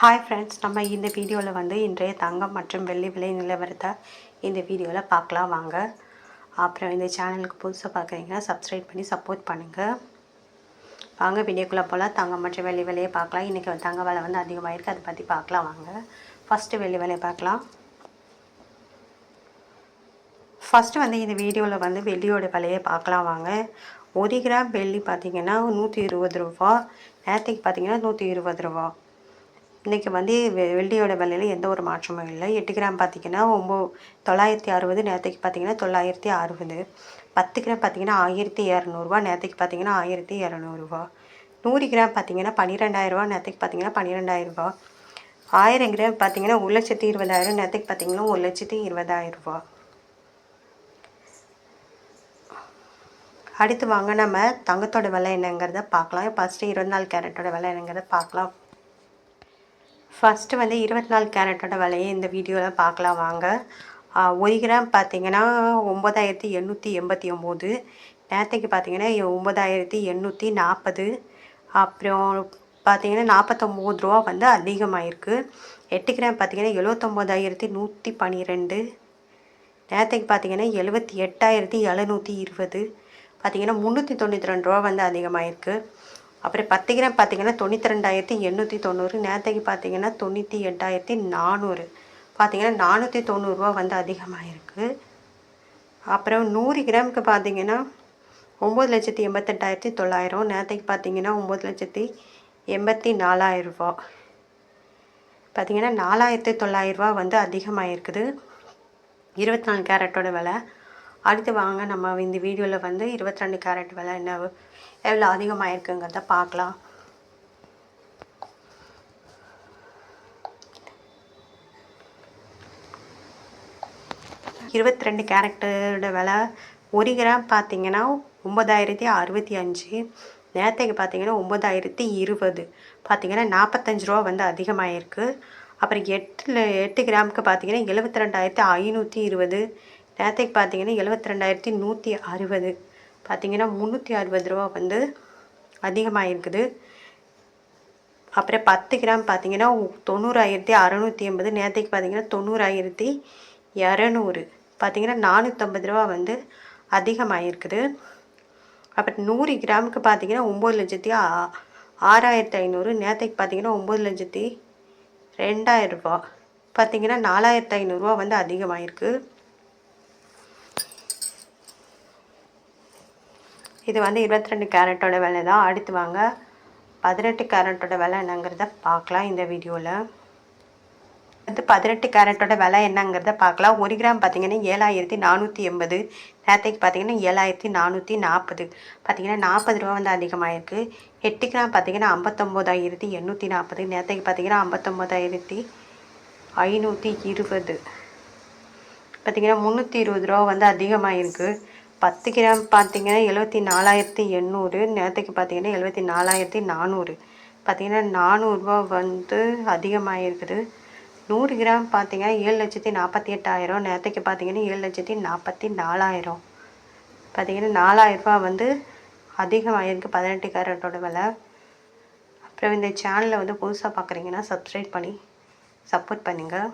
Hi friends நம்ம இந்த வீடியோவில் வந்து இன்றைய தங்கம் மற்றும் வெள்ளி விலை நிலவரத்தை இந்த வீடியோவில் பார்க்கலாம் வாங்க. அப்புறம் இந்த சேனலுக்கு புதுசாக பார்க்குறீங்கன்னா சப்ஸ்கிரைப் பண்ணி சப்போர்ட் பண்ணுங்கள் வாங்க வீடியோக்குள்ளே போல் தங்கம் மற்றும் வெள்ளி விலையை பார்க்கலாம் இன்றைக்கி தங்க விலை வந்து அதிகமாக இருக்குது அதை பற்றி பார்க்கலாம் வாங்க. ஃபஸ்ட்டு வெள்ளி விலையை பார்க்கலாம் ஃபஸ்ட்டு வந்து இந்த வீடியோவில் வந்து வெள்ளியோட விலையை பார்க்கலாம் வாங்க. ஒரு கிராம் வெள்ளி பார்த்தீங்கன்னா நூற்றி இருபது ரூபா. நேரத்துக்கு பார்த்தீங்கன்னா நூற்றி இருபது ரூபா. இன்றைக்கி வந்து வெ வெள்ளியோட விலையில் எந்த ஒரு மாற்றமும் இல்லை. எட்டு கிராம் பார்த்திங்கன்னா ஒம்போ தொள்ளாயிரத்தி அறுபது நேற்றுக்கு பார்த்திங்கன்னா தொள்ளாயிரத்தி அறுபது. பத்து கிராம் பார்த்திங்கன்னா ஆயிரத்தி இரநூறுவா நேற்றுக்கு பார்த்திங்கன்னா ஆயிரத்தி இரநூறுவா. நூறு கிராம் பார்த்திங்கன்னா பன்னிரெண்டாயிரரூவா நேற்றுக்கு பார்த்திங்கன்னா பன்னிரெண்டாயிரரூபா ஆயிரம் கிராம் பார்த்திங்கன்னா ஒரு லட்சத்தி இருபதாயிரம் நேற்றுக்கு பார்த்திங்கன்னா ஒரு லட்சத்தி இருபதாயிரரூபா அடுத்து வாங்க நம்ம தங்கத்தோட விலை என்னங்கிறத பார்க்கலாம். ஃபஸ்ட்டு இருபத்தி நாலு கேரட்டோட விலை என்னங்கிறத பார்க்கலாம். ஃபஸ்ட்டு வந்து இருபத்தி நாலு கேரட்டோட விலையை இந்த வீடியோவில் பார்க்கலாம் வாங்க. ஒரு கிராம் பார்த்தீங்கன்னா ஒம்பதாயிரத்தி எண்ணூற்றி எண்பத்தி ஒம்பது. நேற்றுக்கு பார்த்தீங்கன்னா ஒம்பதாயிரத்தி எண்ணூற்றி நாற்பது அப்புறம் பார்த்தீங்கன்னா நாற்பத்தொம்போது ரூபா வந்து அதிகமாகிருக்கு எட்டு கிராம் பார்த்தீங்கன்னா எழுவத்தொம்போதாயிரத்தி நூற்றி பன்னிரெண்டு நேற்றுக்கு பார்த்தீங்கன்னா எழுபத்தி எட்டாயிரத்தி எழுநூற்றி இருபது. பார்த்தீங்கன்னா முந்நூற்றி தொண்ணூற்றி ரெண்டு ரூபா வந்து அதிகமாகிருக்கு அப்புறம் பத்து கிராம் பார்த்தீங்கன்னா தொண்ணூற்றி ரெண்டாயிரத்தி எண்ணூற்றி தொண்ணூறு. நேற்றுக்கு பார்த்தீங்கன்னா தொண்ணூற்றி எட்டாயிரத்தி நானூறு. பார்த்தீங்கன்னா நானூற்றி தொண்ணூறுரூவா வந்து அதிகமாக இருக்குது அப்புறம் நூறு கிராமுக்கு பார்த்தீங்கன்னா ஒம்பது லட்சத்தி எண்பத்தெட்டாயிரத்தி தொள்ளாயிரம். நேற்றுக்கு பார்த்தீங்கன்னா ஒம்பது லட்சத்தி எண்பத்தி நாலாயிரரூபா பார்த்தீங்கன்னா நாலாயிரத்தி தொள்ளாயிரரூபா வந்து அதிகமாக இருக்குது இருபத்தி நாலு கேரட்டோட விலை. அடுத்து வாங்க நம்ம இந்த வீடியோவில் வந்து இருபத்தி ரெண்டு கேரட் விலை என்ன எவ்வளோ அதிகமாக இருக்குங்கிறத பார்க்கலாம். இருபத்தி ரெண்டு கேரக்டரோட விலை ஒரு கிராம் பார்த்தீங்கன்னா ஒம்பதாயிரத்தி அறுபத்தி அஞ்சு நேரத்தைக்கு பார்த்தீங்கன்னா ஒம்பதாயிரத்தி இருபது. பார்த்தீங்கன்னா நாற்பத்தஞ்சு ரூபா வந்து அதிகமாகிருக்கு அப்புறம் எட்டில் எட்டு கிராமுக்கு பார்த்தீங்கன்னா எழுபத்தி ரெண்டாயிரத்தி ஐநூற்றி இருபது. நேரத்தைக்கு பார்த்தீங்கன்னா எழுபத்தி ரெண்டாயிரத்தி நூற்றி அறுபது. பார்த்திங்கன்னா முந்நூற்றி அறுபது ரூபா வந்து அதிகமாக இருக்குது அப்புறம் பத்து கிராம் பார்த்திங்கன்னா தொண்ணூறாயிரத்தி அறநூற்றி எண்பது. நேற்றுக்கு பார்த்திங்கன்னா தொண்ணூறாயிரத்தி இரநூறு. பார்த்திங்கன்னா நானூற்றம்பது ரூபா வந்து அதிகமாக இருக்குது அப்புறம் நூறு கிராமுக்கு பார்த்திங்கன்னா ஒம்பது லட்சத்தி ஆறாயிரத்தி ஐநூறு. நேற்றுக்கு பார்த்திங்கன்னா ஒம்பது லட்சத்தி ரெண்டாயிரரூபா பார்த்தீங்கன்னா பார்த்திங்கன்னா நாலாயிரத்தி ஐநூறுரூவா வந்து அதிகமாகிருக்கு இது வந்து இருபத்தி ரெண்டு கேரட்டோட விலை தான். அடுத்து வாங்க பதினெட்டு கேரட்டோட விலை என்னங்கிறத பார்க்கலாம் இந்த வீடியோவில் வந்து பதினெட்டு கேரட்டோட விலை என்னங்கிறத பார்க்கலாம். ஒரு கிராம் பார்த்திங்கன்னா ஏழாயிரத்தி நானூற்றி எண்பது. நேரத்தைக்கு பார்த்தீங்கன்னா ஏழாயிரத்தி நானூற்றி நாற்பது பார்த்திங்கன்னா நாற்பது ரூபா வந்து அதிகமாகிருக்கு எட்டு கிராம் பார்த்தீங்கன்னா ஐம்பத்தொம்போதாயிரத்தி எண்ணூற்றி நாற்பது நேரத்தைக்கு பார்த்தீங்கன்னா ஐம்பத்தொம்போதாயிரத்தி ஐநூற்றி இருபது. பார்த்திங்கன்னா முந்நூற்றி இருபது ரூபா வந்து அதிகமாக இருக்குது பத்து கிராம் பார்த்திங்கன்னா எழுபத்தி நாலாயிரத்தி எண்ணூறு நேரத்துக்கு பார்த்தீங்கன்னா எழுபத்தி நாலாயிரத்தி நானூறு. பார்த்திங்கன்னா நானூறுரூவா வந்து அதிகமாக இருக்குது நூறு கிராம் பார்த்தீங்கன்னா ஏழு லட்சத்தி நாற்பத்தி எட்டாயிரம் நேரத்துக்கு பார்த்தீங்கன்னா ஏழு லட்சத்தி நாற்பத்தி நாலாயிரம். பார்த்தீங்கன்னா நாலாயிரரூபா வந்து அதிகமாகிருக்கு பதினெட்டு கேரட்டோட விலை. அப்புறம் இந்த சேனலை வந்து புதுசாக பார்க்குறீங்கன்னா சப்ஸ்கிரைப் பண்ணி சப்போர்ட் பண்ணுங்கள்